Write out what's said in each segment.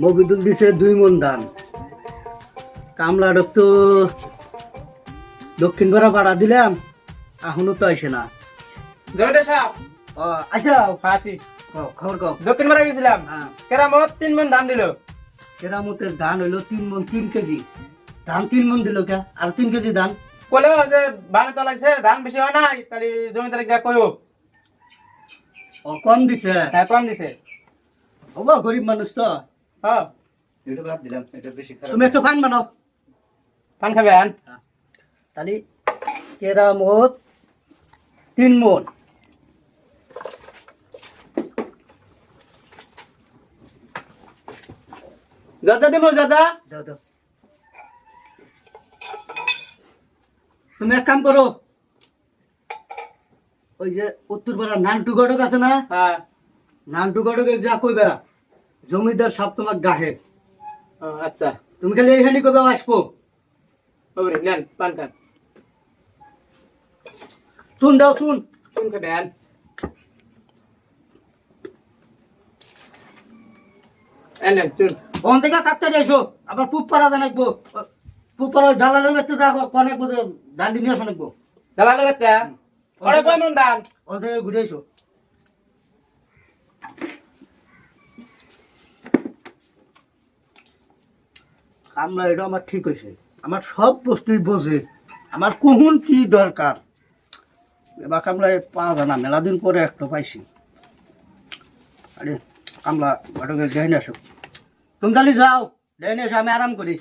মবিদুল দিছে দুই মন ধান। কামলা তো দক্ষিণ পাড়া ভাড়া দিলাম। এখনও তো আসে না। জমিদার সাহেব। ও আচ্ছা ফাঁসি। খবর কও দক্ষিণ পাড়া গেছিলাম। হ্যাঁ। কেরামত তিন মন ধান দিল। কেরামতের ধান হইল তিন মন তিন কেজি। ধান তিন মন দিল কে? আর তিন কেজি ধান? বলে যে বানে তলাইছে ধান বেশি হয় নাই তাহলে জমিদার যা কইও। ও কম দিছে? হ্যাঁ কম দিছে। হব গরিব মানুষ তো। হ্যাঁ এটা বাদ দিলাম এটা বেশি খারাপ। তুমি একটু পান বানাও। পান খাবেন? তাহলে কেরামত তিন মন দাদা দিব দাদা দাও তুমি এক কাম করো। ওই যে উত্তর পাড়ার নানটু গড়ক আছে না? হ্যাঁ। নানটু গড়কে যা কইবা জমিদার সব তোমার গাহে। আচ্ছা। তুমি খালি এইখানে কইবা আসব। নেন পান খান। শুন দাও শুন। চুন খাবেন এলেন চুন। ওখান থেকে কাটতে এসো। আবার পুপ পাড়া জানাইবো পুপ পাড়া জ্বালানোর দেখো দান্ডি নিয়ে আসো বেতে ওরে কয় মন ধান ওখান থেকে ঘুরে এসো। কামলা এটা আমার ঠিক হয়েছে। আমার সব বস্তুই বোঝে। আমার কখন কি দরকার? এবার কামলায় পাওয়া যায় না মেলা দিন পরে একটা পাইছি। আরে কামলা ঘটকে দেখে আসো। তুমি তাহলে যাও এসো আমি আরাম করি।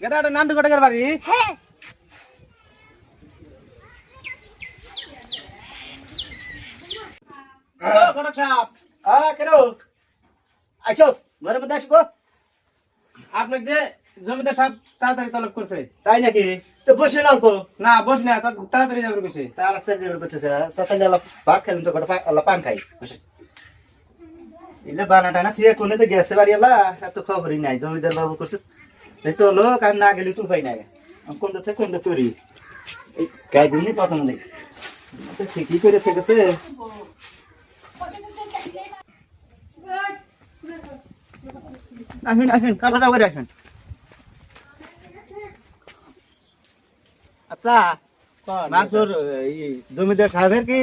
গেদা এটা নান্টু কটাকার বাড়ি? হ্যাঁ। সাহেব। হ্যাঁ কেন আইসো ঘরের মধ্যে আসো গো। আপনি যে জমিদার সাহেব তাড়াতাড়ি তলব করছে। তাই নাকি? তো বসে অল্প? না বস না তাড়াতাড়ি যাবে কইছে তাড়াতাড়ি যাবে সকালে অলপ ভাত খেলাম তো কটা পান খাই। বসে। ইলে বানাটা না তুই কোনে তো গেছে বাড়ি এলা এত খবরই নাই জমিদার বাবু করছে। এই তো লোক আর না গেলে তুই পাই কোনটা থেকে কোনটা করি? গাই দিনই প্রথম দেখ ঠিকই করে থেকেছে। আসুন আসুন কাপড় করে আসুন। আচ্ছা এই জমিদার সাহেবের কি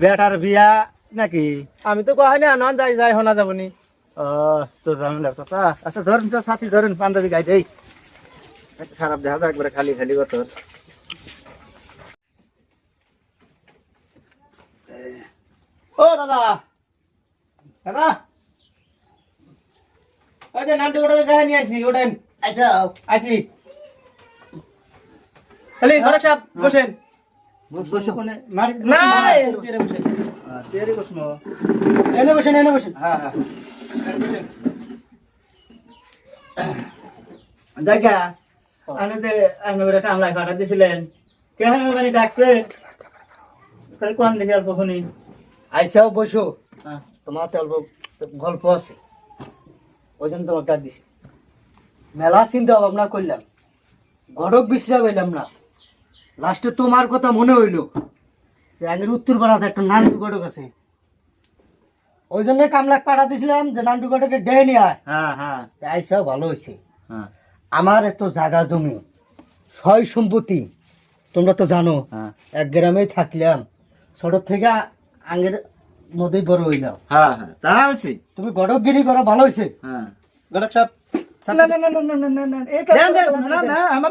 বেটার বিয়া নাকি? আমি তো কই না নন যাই যাই হনা যাবনি। ও তো ঝামেলা তো আচ্ছা ধরেন তো সাথী ধরেন পাঞ্জাবি গাই দেই। খারাপ দেখা যায় একবারে খালি খালি কত ও দাদা দাদা। কটাকার গায়ে নিয়ে আসি ওঠেন। আচ্ছা। আসি। ঘটক সাহেব বসেন। বসে কোনে মারি না হ্যাঁ, তেরি বসন এনে বসেন এনে বসেন। হ্যাঁ হ্যাঁ। বসেন। জায়গা আমি যে আমি ওরা কামলায় ফাটা দিছিলেন কে ওখানে ডাকছে? তাহলে কোন দিকে অল্প শুনি। আইসাও বসো। হ্যাঁ। তোমার তো অল্প গল্প আছে। ওই জন্য তোমার ডাক দিছি। মেলা চিন্তা ভাবনা করলাম গড়ক বিশ্রাম হইলাম না। লাস্টে তোমার কথা মনে হইল আগের উত্তর পাড়াতে একটা নান্টু গড়ক আছে। ওই জন্য কামলাক পাঠা দিছিলাম যে নান্টু গড়কে ডেহে নিয়ে আয়। হ্যাঁ হ্যাঁ। আইসাও ভালো হয়েছে হ্যাঁ। আমার এত জায়গা জমি সয় সম্পত্তি তোমরা তো জানো হ্যাঁ। এক গ্রামেই থাকলাম। ছোট থেকে আঙ্গের মধ্যেই বড় হইলাম। হ্যাঁ হ্যাঁ। তা হয়েছে তুমি গডকগিরি করা ভালো হয়েছে হ্যাঁ। না না আমার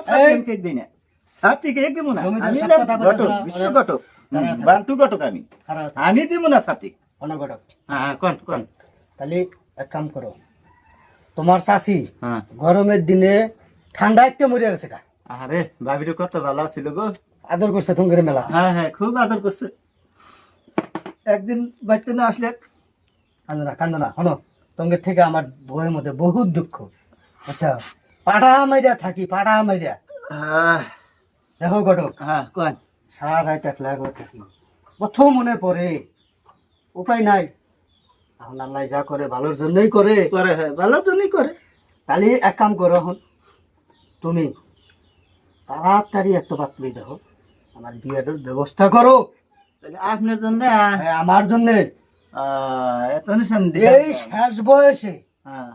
আমি আমি। না সাথী হ্যাঁ, হ্যাঁ, তাহলে এক কাম করো। তোমার শাশি হ্যাঁ। গরমের দিনে ঠান্ডা একটা মরে গেছে কা আরে ভাবিটা কত ভালো ছিল গো। আদর করছে তোমার মেলা। হ্যাঁ হ্যাঁ খুব আদর করছে। একদিন বাড়িতে না আসলে কান্দনা কান্দনা হনো তোমাদের থেকে আমার বইয়ের মধ্যে বহুত দুঃখ। আচ্ছা পাড়া মাইরা থাকি পাড়া মাইরা। দেখো ঘটক হ্যাঁ কোন? সারা রাত একলা থাকি। প্রথম মনে পড়ে উপায় নাই। এখন আল্লাহ যা করে ভালোর জন্যই করে। করে হ্যাঁ ভালোর জন্যই করে। তাহলে এক কাম করো এখন তুমি তাড়াতাড়ি একটা পাত্রী দেখো। আমার বিয়েটার ব্যবস্থা করো। তাহলে আপনার জন্য হ্যাঁ, আমার জন্যে। এই শেষ বয়সে হ্যাঁ।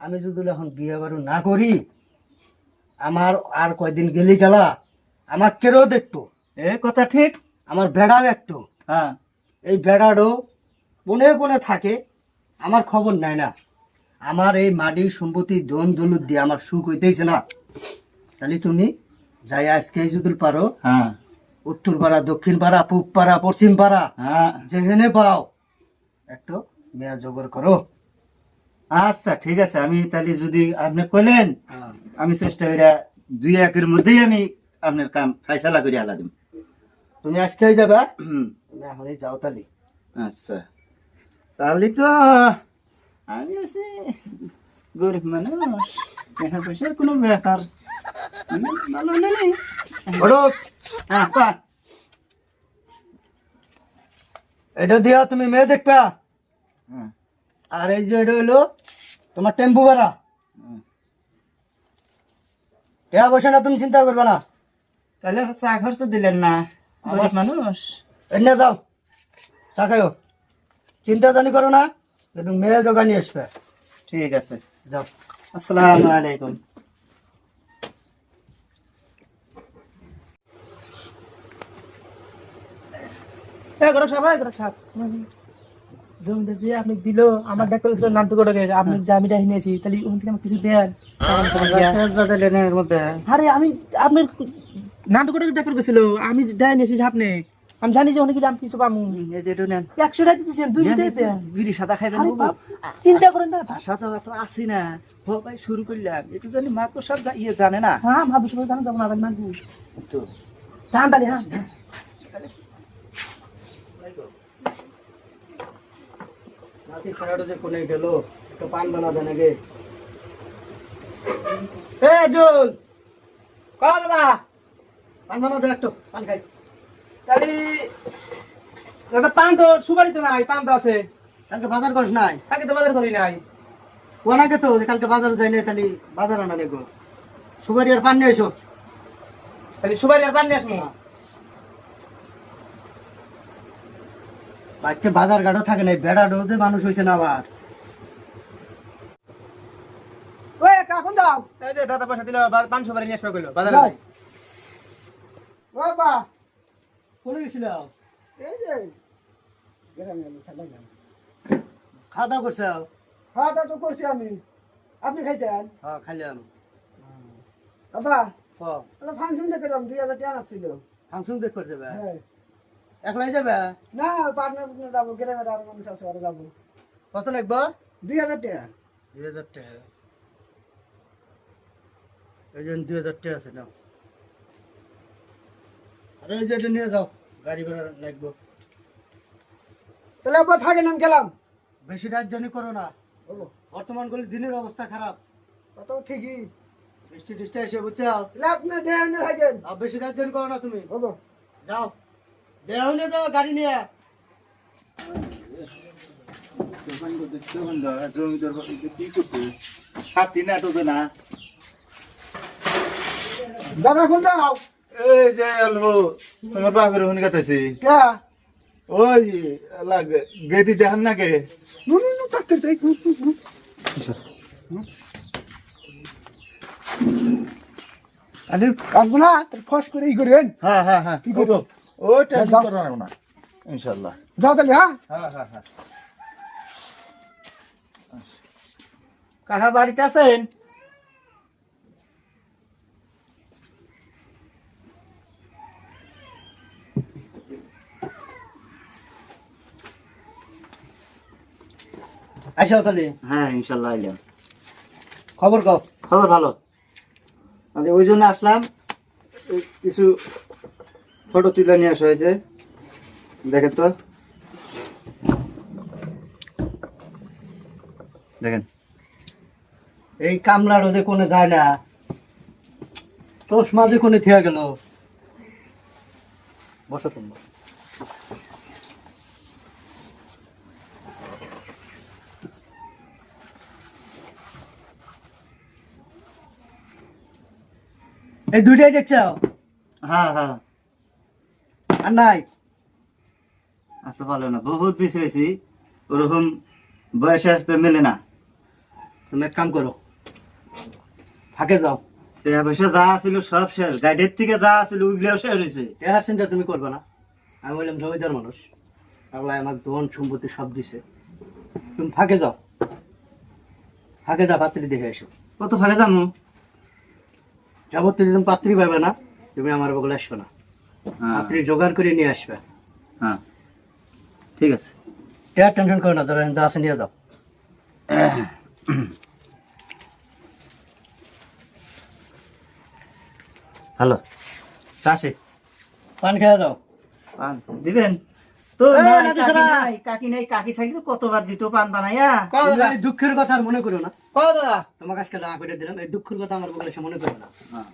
আমি যদি এখন বিয়ে বারো না করি আমার আর কয়দিন গেলি গেলা আমার কেউ দেখতো? এ কথা ঠিক। আমার বেড়াও একটু হ্যাঁ। এই বেড়ারও কোনে কোনে থাকে আমার খবর নাই না। আমার এই মাটি সম্পত্তি দন দলুদ দিয়ে আমার সুখ হইতেছে না। তাহলে তুমি যাই আজকে যদি পারো হ্যাঁ। উত্তর পাড়া দক্ষিণ পাড়া পূব পাড়া পশ্চিম পাড়া হ্যাঁ। যেখানে পাও একটু মেয়া জোগাড় করো। আচ্ছা ঠিক আছে। আমি তাহলে যদি আপনি কইলেন আমি চেষ্টা করে দুই একের মধ্যেই আমি আপনার কাম ফাইসালা করে আলা দিম। তুমি আজকেই যাবে? তুমি এখনই যাও তাহলে। আচ্ছা। তাহলে তো আমি আছি গরিব মানুষ। টাকা পয়সার কোনো ব্যাপার। ভালো নেই হ্যাঁ কয়। এটা দিয়া তুমি মেয়ে দেখবা। আর এই যে এটা হইল তোমার টেম্পু ভাড়া। টাকা পয়সা না তুমি চিন্তা করবে না। তাহলে চা খরচ দিলেন না মানুষ। এনে যাও। চা খাইও। চিন্তা জানি করো না কিন্তু মেয়ে জোগা নিয়ে আসবে। ঠিক আছে। যাও। আসসালামু আলাইকুম। এ গরক সাহেব এ গরক সাহেব। জমিটা দিয়ে আপনি দিল আমার ডাক্তার ছিল নাম তো গরকের আপনি যে আমি ডাকি নিয়েছি তাহলে ওখান থেকে আমাকে কিছু দেন। পেঁয়াজ বাজালেন এর মধ্যে আরে আমি আপনার নাম ডাক্তার গেছিল আমি ডাকি নিয়েছি আপনি আমি জানি যে অনেক আমি কিছু পাবো একশো টাকা দিতেছেন দুইশো টাকা দেন। বিড়ি সাদা খাইবেন চিন্তা করেন না সাদা তো আসি না হ ভাই শুরু করলাম। একটু জানি মা তো সব ইয়ে জানে না। হ্যাঁ ভাবি সবাই জানো যাব না আবার মানবো। তো। চান তাহলে হ্যাঁ। নাতি সারাটো যে কোনে গেল একটু পান বানা দেন আগে এ জুল দাদা? পান বানা দে একটু পান খাই। তাহলে দাদা পান তো সুপারি তো নাই পান তো আছে। কালকে বাজার করিস নাই? আগে তো বাজার করি নাই। কোনাকে তো যে কালকে বাজার যাই নাই তাহলে বাজার আনা নেগো সুবারি আর পান নিয়ে এসো তাহলে সুপারি আর পান নিয়ে আসব বাড়িতে বাজার গাড়ো থাকে নাই বেড়া ডোজে মানুষ হয়েছে না আবার। ওই কাকুন দাও এই যে দাদা পয়সা দিল বা- পান সুপারি নিয়ে আসবে কইলো বাজারে ও বা। কোনে গেছিল এই যে। গ্রামে আমি সাদা যাই খাওয়া দাওয়া করছে খাওয়া দাওয়া তো করছি আমি। আপনি খাইছেন? হ্যাঁ খাইলাম। বাবা হ্যাঁ তাহলে ফাংশন দেখে দুই হাজার টাকা ছিল ফাংশন দেখ করছে বে। হ্যাঁ। একলাই যাবে? না পার্টনার যাব গ্রামের আর মানুষ আছে আর যাব। কত লাগবে? দুই হাজার টাকা। দুই হাজার টাকা। এই জন্য দুই হাজার টাকা আছে নাও। আরে এই যে এটা নিয়ে যাও গাড়ি ভাড়া লাগবে। তাহলে আব্বা থাকেন আমি গেলাম। বেশি জন্য করো না। বর্তমান গলি দিনের অবস্থা খারাপ। কত ঠিকই। বৃষ্টি টিষ্টি এসে বুঝছ? আপনি দেন থাকেন। আর বেশি জন্য করো না তুমি। হব যাও। দেহ নিয়ে যাও গাড়ি নিয়ে কি করছে সাথী নাটকে না দাদা কোন দাও এই যে অল্প তোমার বাপের হুন গাতাছি ওই লাগ গেদি দেখান না আরে ফস করে ই করেন হ্যাঁ হ্যাঁ হ্যাঁ। কি করব? না? ইনশাল্লাহ যাও তাহলে হ্যাঁ? হ্যাঁ হ্যাঁ হ্যাঁ। কাকা বাড়িতে আছেন? আসো তাহলে। হ্যাঁ ইনশাল্লাহ আইলাম। খবর কও? খবর ভালো। মানে ওই জন্য আসলাম। কিছু ফটো তুলে নিয়ে আসা হয়েছে। দেখেন তো। দেখেন। এই কামলা রোদে কোনো যায় না। তোষ মাঝে কোনো থিয়া গেল। বসো তোমরা। এই দুইটাই দেখছ? হ্যাঁ হ্যাঁ। নাই। আসতে পারল না বহুত পিছিয়েছি ওরকম বয়সে আসতে মেলে না। তুমি এক কাম করো ফাঁকে যাও। টাকা পয়সা যা ছিল সব শেষ গাইডের থেকে যা ছিল ওইগুলোও শেষ হয়েছে টেহার চিন্তা তুমি করবে না। আমি বললাম জমিদার মানুষ আল্লাহ আমাকে ধন সম্পত্তি সব দিছে। তুমি ফাঁকে যাও। ফাঁকে যা পাত্রী দেখে এসো কত ভাগে যাব যাবতীয় তুমি পাত্রী পাবে না তুমি আমার বগলে আসবে না। হ্যাঁ, পাত্রী জোগাড় করে নিয়ে আসবেন। হ্যাঁ। ঠিক আছে। টেহার টেনশন করো না ধরো যা আছে নিয়ে যাও। হ্যালো। আসে পান খেয়ে যাও। পান। দিবেন? তো কাকি নাই কাকি থাকলে কতবার দিত পান বানাইয়া? দুঃখের কথা আর মনে করো না। কও দাদা। তোমাকে আজকে না করে দিলাম এই দুঃখের কথা আমার বগলে মনে করো না। হ্যাঁ।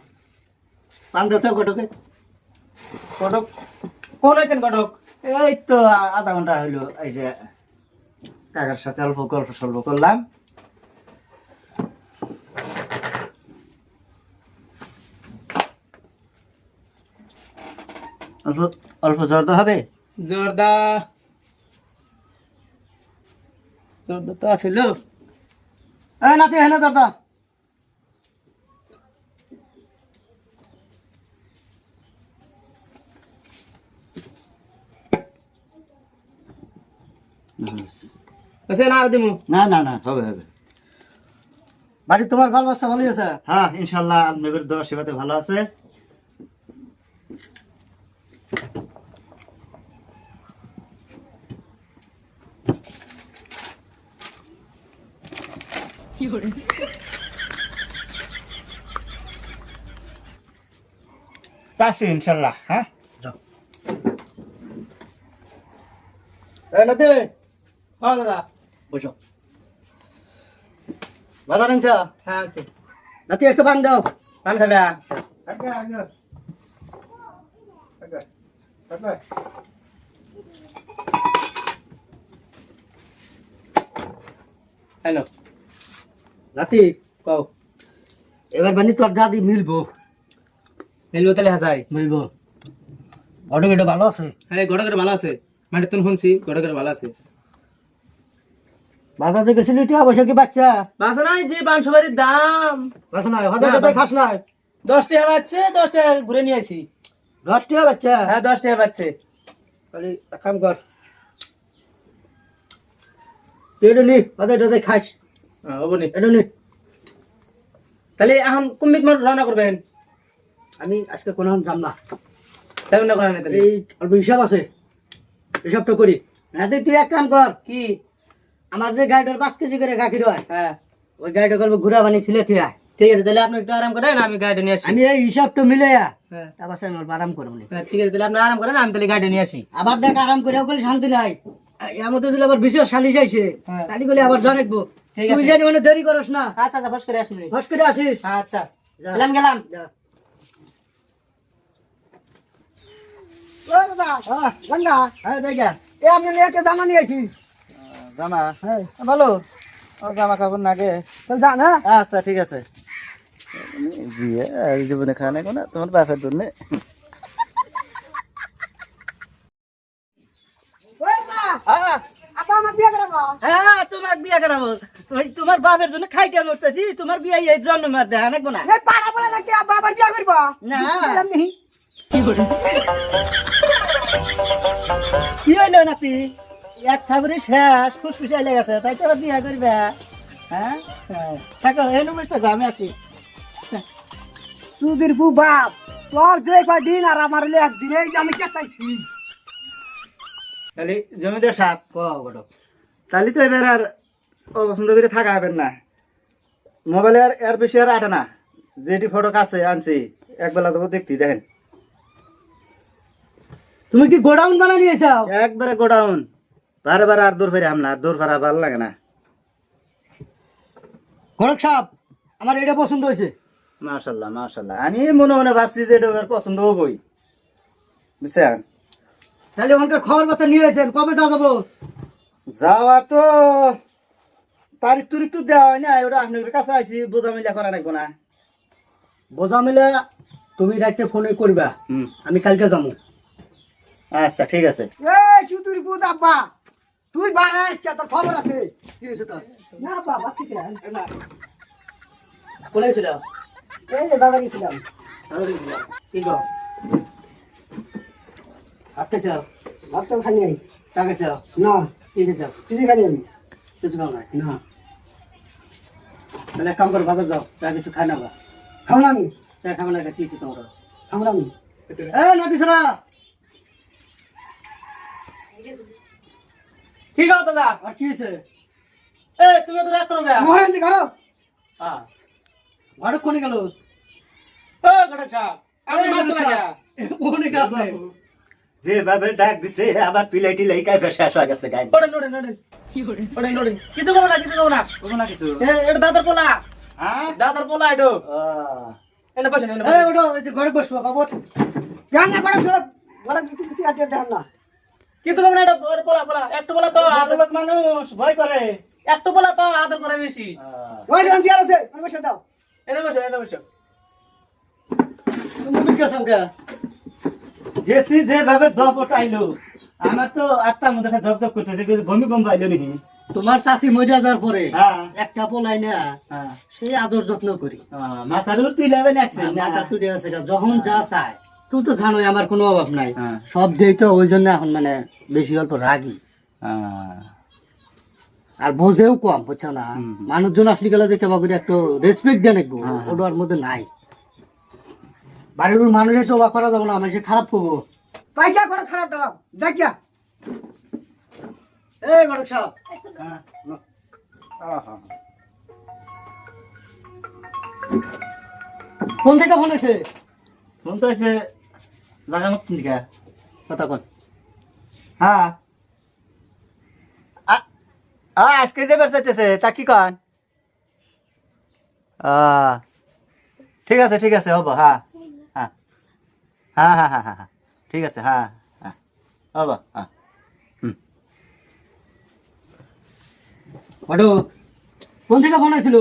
পান দিতে কটকে কটক? কোন হয়েছেন কটক? এই তো আধা ঘণ্টা হইল এই যে কাকার সাথে অল্প গল্প সল্প করলাম। অল্প অল্প জ্বর তো হবে? জর্দা জর্দা তো আছিল এই নাতি হ্যাঁ না আছে না আর দিমু। না না না হবে হবে। বাড়ি তোমার বাল বাচ্চা ভালোই আছে? হ্যাঁ ইনশাল্লাহ আলমেবের দোয়া সেবাতে ভালো আছে। পাশে ইনশাল্লাহ হ্যাঁ? কও দাদা। বসো। বাজার আনছ হ্যাঁ আছে। নাতি একটু পান দাও। পান খাবে? হ্যালো। নাতি কও। এবার বানি তোর দাদি মিলবো। মিলবো তাহলে হাসাই মিলবো। এটা ভালো আছে? হ্যাঁ গড়াগড়ে ভালো আছে। মাঠে তুমি শুনছি গড়াগড়ে ভালো আছে। বাজার থেকে গেছিলি টিয়া বসে কি বাচ্চা? বাসা নাই যে দাম। বাস নাই হাজার টাকা খাস নাই? দশ টাকা দশ টাকা ঘুরে নিয়ে আসি। দশ টিয়া বাচ্চা? হ্যাঁ দশ টাকা তাহলে এক কাম কর। এটা নি হাজার টাকা খাস। হ্যাঁ হবনি এটা নি। তাহলে এখন কুম্বিক মান রওনা করবেন? আমি আজকে কোনো যাম না। তেমন না করেন তাহলে। এই অল্প হিসাব আছে। হিসাবটা করি। নাতি তুই এক কাম কর। কি? আমার যে গাড়িটার পাঁচ কেজি করে গাখির হয় হ্যাঁ। ওই গাড়িটা করব ঘুরা বানি ফিলে থিয়া। ঠিক আছে তাহলে আপনি একটু আরাম করেন আমি গাড়ি নিয়ে আসি। আমি এই হিসাবটা মিলে হ্যাঁ। তারপর আমি অল্প আরাম করব হ্যাঁ, ঠিক আছে তাহলে আপনি আরাম করেন আমি তাহলে গাড়ি নিয়ে আসি। আবার দেখ আরাম করে ওগুলো শান্তি নাই। এর মধ্যে দিলে আবার বিশেষ সালিশ আইছে হ্যাঁ। তালি বলে আবার জানাকবো ঠিক তুই জানি মানে দেরি করস না। আচ্ছা আচ্ছা বস করে আসুন ফস করে আসিস। আচ্ছা। গেলাম গেলাম। যা। ও দাদা গঙ্গা। হ্যাঁ দেখা এ আমি একটা জামা নিয়েছি জামা? হ্যাঁ ভালো। জামা কাপড় নাগে তো যা না? আচ্ছা ঠিক আছে। বিয়ে এই জীবনে খাওয়া নাই কোনো তোমার বাপের জন্য। করাবো? হ্যাঁ তোমার বিয়ে করাবো। তুই তোমার বাপের জন্য খাইতে মরতেছি তোমার বিয়ে এই জন্ম মার দেখা নাকবো না পাড়া বলে নাকি আব্বা বিয়ে করব? না। নি। কি হইল নাতি? এক খাবারে শেষ ফুসফুস আইলে গেছে তাই তো বিয়ে করবে? হ্যাঁ? হ্যাঁ। থাকো এই নম্বর থাকো আমি আসি। চুদির বু বাপ তোর যে কয়দিন আর আমার হলে একদিন এই আমি কেতাইছি তাহলে জমিদার সাপ। তাহলে তো এবার আর অপছন্দ করে থাকা হবে না। মোবাইলে আর এর বেশি আর আটে না। যেটি ফটো কাছে আনছি। একবেলা দেবো দেখতে দেখেন। তুমি কি গোডাউন বানা নিয়েছ? একবারে গোডাউন। বারে বারে আর দূর ফেরে হামলা আর দূর ফেরা ভালো লাগে না। গড়ক সাহেব আমার এটা পছন্দ হয়েছে। মাশাল্লাহ মাশাল্লাহ। আমি মনে মনে ভাবছি যে এটা ওর পছন্দ হবই। বুঝছেন? তাহলে ওখানকার খবর বার্তা নিয়ে এসেছেন কবে যা যাব? যাওয়া তো তারিখ তুরিখ তো দেওয়া হয় না ওটা আপনাদের কাছে আইসি বোঝা মিলা করা নাকবো না। বোঝা মিলে তুমি ডাইতে ফোনে করবা হুম। আমি কালকে যাব। আচ্ছা ঠিক আছে। এই চুতুর পুত আব্বা! তুই বাড়াইস কে? তোর খবর আছে। কি হয়েছে তোর? না বাবা কিছু না। কোনে ছিলাম এই যে বাজারে গেছিলাম। বাজারে গেছিলাম। কি গো? ভাত খাইছাও ভাত তো খানি নাই চা খাইছাও না কি খাইছাও কিছু খানি আমি। কিছু খাও নাই? না। তাহলে কাম করো বাজার যাও। চা কিছু খাই না বা খাও না আমি? চা খাব না এটা কি তোমার? খাব না আমি? এ নাতি সারা কি গাও দাদা আর কি হয়েছে? এ তুমি তো রাত করো গা মহারান্তি ঘরো হ্যাঁ। ঘরে কোনে গেল? ও সাহেব আমি মাছ লাগা যে ভাবে ডাক দিছে আবার পিলাই টিলাই কাইফে শেষ হয়ে গেছে গাই ওড়ে নোড়ে নোড়ে। ওড়ে নোড়ে। কিছু কব না কিছু কব না। বলব না কিছু। এ এটা দাদার পোলা। হ্যাঁ? দাদার পোলা এটো। এনে বসেন এনে ওটা ওই যে ঘরে বসবো বাবু। জান না ঘরে চলো। ঘরে কিছু কিছু আটকে দেখাম না। কিছু কব না এটা একটু পোলা তো আদর মানুষ ভয় করে। একটু পোলা তো আদর করে বেশি। ওই জান চেয়ার আছে আমি বসে দাও। এনে বসো এনে বসো। তুমি মুখে গেছাম কে জেসি যেভাবে দপট আইলো আমার তো আত্মা মধ্যে ঝক ঝক করতেছে ভূমিকম্প আইলো নাকি তোমার চাষি মরিয়া যাওয়ার পরে হ্যাঁ। একটা পোলাই না হ্যাঁ। সেই আদর যত্ন করি। মাথার তুই যাবেন মাথা তুলে আছে যখন যা চায়। তুমি তো জানোই আমার কোনো অভাব নাই। হ্যাঁ। সব দেই তো ওই জন্য এখন মানে বেশি অল্প রাগি। আর বোঝেও কম বুঝছ না? মানুষজন আসলে গেলে যে কেবা করে একটু রেসপেক্ট দেন একটু হ্যাঁ, হ্যাঁ। ওটার মধ্যে নাই। বাড়ির মানুষ এসে অবাক করা যাব না আমি সে খারাপ করব। তাই যা করে খারাপ টারাপ দেখ যা। এই গড়ক সাহেব কোন থেকে ফোন এসে? ফোন তো আছে লাগানো দিকে কথা কন হ্যাঁ আজকে যে বের চাইতেছে তা কি কন ঠিক আছে ঠিক আছে হব হ্যাঁ হ্যাঁ হ্যাঁ হ্যাঁ হ্যাঁ হ্যাঁ হ্যাঁ ঠিক আছে হ্যাঁ হ্যাঁ হব হ্যাঁ কোন থেকে ফোন আসছিল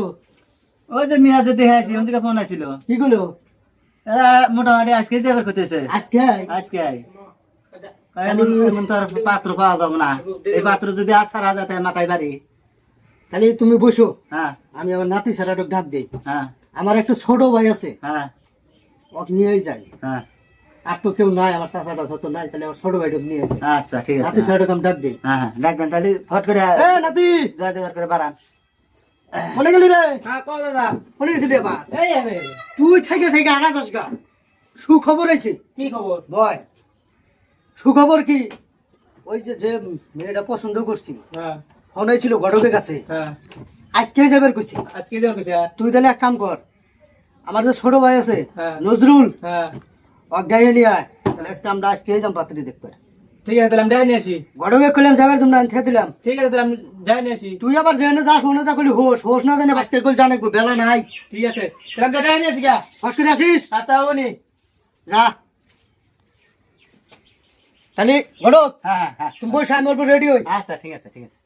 ওই যে মিয়া যে দেখে আছি ওন থেকে ফোন আসছিল কি এরা মোটামুটি আজকে যে বের করতেছে। আজকে? আজকে। পাত্র পাওয়া যাবে না। এই পাত্র যদি আজ সারা যাতে মাথায় বাড়ি। তাহলে তুমি বসো। হ্যাঁ। আমি আমার নাতি সারাটক ডাক দিই। হ্যাঁ। আমার একটা ছোট ভাই আছে। হ্যাঁ। ওকে নিয়েই যাই হ্যাঁ। আর তো কেউ নাই আমার চাচাটা ছোট নাই তাহলে আমার ছোট ভাইটক নিয়ে যাই আচ্ছা ঠিক আছে। নাতি সারাটক আমি ডাক দিই। হ্যাঁ হ্যাঁ। ডাকবেন তাহলে ফট করে এ নাতি! জয় করে বাড়ান। মনে গেলি রে? দাদা? মনে গেছিলি আমি। তুই থেকে থেকে আগা যাস গা। সুখবর আছে কি খবর? বয় সুখবর কি? ওই যে যে মেয়েটা পছন্দ করছি হ্যাঁ ফোন হয়েছিল ঘটকের কাছে। হ্যাঁ আজকে যাবার কইছি আজকে যেমন কইছে তুই তাহলে এক কাম কর। আমার যে ছোট ভাই আছে। নজরুল হ্যাঁ অজ্ঞায় নিয়ে আয়। তাহলে আজকে আমরা আজকে যাম পাত্রী দেখতে ঠিক আছে তাহলে আমি যাই নিয়ে আসি। ঘটকে কইলাম যাবার তোমরা আনতে দিলাম ঠিক আছে তাহলে আমি যাই নিয়ে আসি। তুই আবার জেনে যাস শুনে যা করলি হোস হোস না জানে বাসকে জানে বেলা নাই। ঠিক আছে তাহলে আমি যাই নিয়ে আসি গা। হস করে আসিস? আচ্ছা যা। তাহলে ঘটক হ্যাঁ হ্যাঁ হ্যাঁ। তুমি বসে আমি অল্প রেডি হই। আচ্ছা ঠিক আছে ঠিক আছে।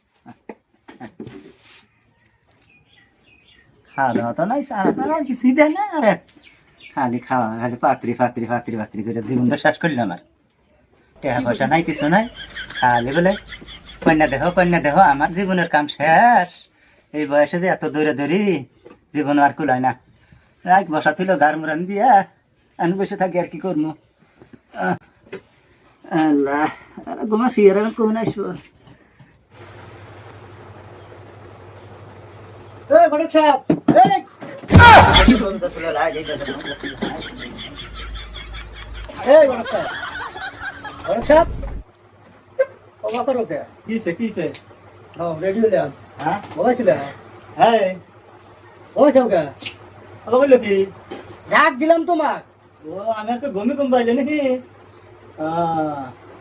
খাওয়া দাওয়া তো নাই সারা কিছুই দেয় না আরে খালি খাওয়া খালি পাত্রি পাত্রি পাত্রি পাত্রি করে জীবনটা শেষ করলাম আর। টাকা পয়সা নাই, কিছু নাই। খালি বলে, কন্যা দেহ কন্যা দেহ, আমার জীবনের কাম শেষ। এই বয়সে যে এত দৌড়ে দৌড়ি, জীবন আর কুলায় না। এক বসা তুইল গার মুরান দিয়া আমি বসে থাকি আর কি করব আল্লাহ ঘুমাসি আর কোন আসব? এই ঘটক সাহেব সাহেব ওমা করো কে কিসে কিসে হ্যাঁ রেডি হইলাম হ্যাঁ? বসেছিল হ্যাঁ। বসেও কে আবার বলল কি? ডাক দিলাম তোমাক। ও আমি আর ঘুমি ঘুম পাইলে নাকি?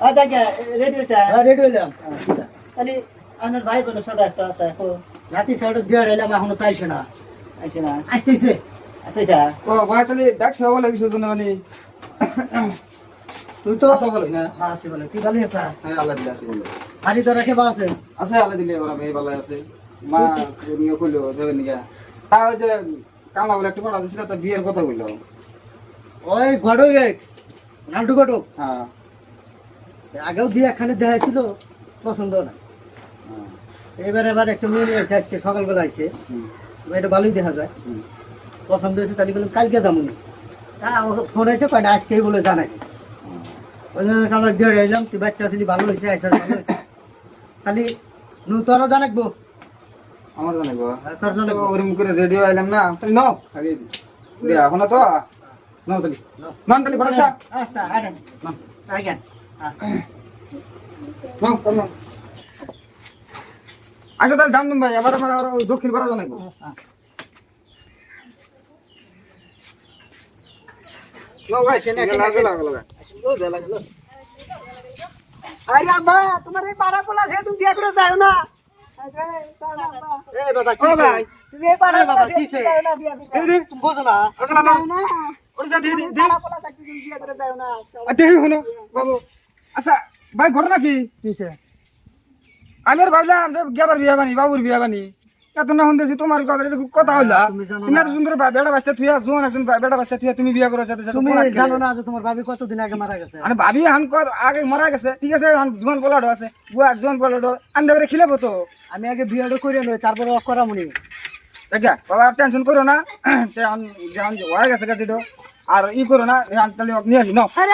আচ্ছা কে রেডি হয়েছে হ্যাঁ রেডি আচ্ছা তাহলে আমার ভাই বোধ ছোট একটা আছে এখন। রাতে সাড়ে দিয়ে এলাম এখনও তাইছে না। আইছে না? আসতেছে। আচ্ছা ও ভাই তাহলে ডাকছে বলে কিছু জন্য মানে। তুই তো আসা বলে না হ্যাঁ আছে বলে। তুই ভালো আছা? হ্যাঁ আল্লাহ দিলে আছে বলে। বাড়ি তো রেখে বা আছে? আছে আল্লাহ দিলে ওরা ভাই ভালো আছে। মা নিয়ে কইলো যাবে নিকা তা ওই যে কামলা বলে একটা পড়া দিছিল তা বিয়ের কথা বলল ওই ঘটক নান্টু ঘটক। হ্যাঁ। আগেও দিয়ে একখানে দেখাইছিল পছন্দ না। হ্যাঁ। এবার এবার একটা মেয়ে নিয়ে এসে আজকে সকালবেলা আইছে। এটা ভালোই দেখা যায়। পছন্দ হয়েছে তাহলে বললাম কালকে যাবনি তা ফোন হয়েছে কয়টা আজকেই বলে জানাকি ওই জন্য আমরা দিয়ে এলাম তুই বাচ্চা আসলি ভালো হয়েছে আইসা ভালো হয়েছে তাহলে নু তোরও জানাকবো আমার জানে গো হ্যাঁ, তোর জানাকবো ওরম করে রেডিও আইলাম না তাহলে নাও আগে দে। এখন তো? নাও তাহলে। নাও তাহলে ঘরে সা আচ্ছা আড়েন আগে নাও কর আসো তাহলে দাম ভাই আবার আমার আবার দক্ষিণ পাড়া লাগা লাগা আরে আব্বা তোমার এই পাড়া পোলা সে তুমি বিয়ে করে যাও না আচ্ছা ভাই ঘটনা কি আমি আর ভাবলাম যে বিয়া বানি বাবুর বিয়া বানি এত না শুনতেছি তোমার কথা কথা হইলা তুমি এত সুন্দর বেটা বাচ্চা থুয়া জোন একজন বেটা বাচ্চা থুয়া তুমি বিয়া করো সাথে সাথে তুমি জানো না যে তোমার ভাবি কতদিন আগে মারা গেছে আরে ভাবি হান কর আগে মারা গেছে ঠিক আছে হান জোন পলাডো আছে বুয়া জোন পলাডো আন্দা খিলাবো তো আমি আগে বিয়েটা করে নই তারপরে অফ করা মনি দেখা বাবা টেনশন করো না সে আন জান হয়ে গেছে গেছে আর ই করো না তাহলে নিয়ে নাও আরে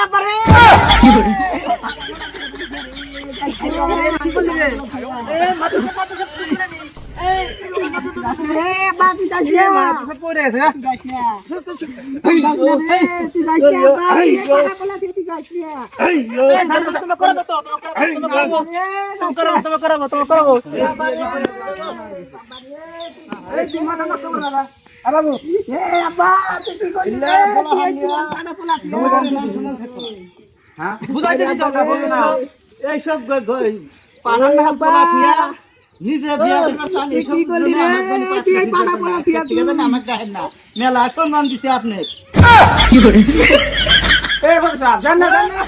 তুমি করাবো তো তুমি করাবো তুমি করাবো তুমি করাবো তুমি করাবো এই তুই মাথা নষ্ট করো না আ বাবু হ্যাঁ? বুঝাইতে দিতে এইসব গ- না নিজে বিয়া করবার চান কি করলি রে? তুই এই পাড়া না, না। মেলা সম্মান দিছে আপনি বলছা জান না জান না।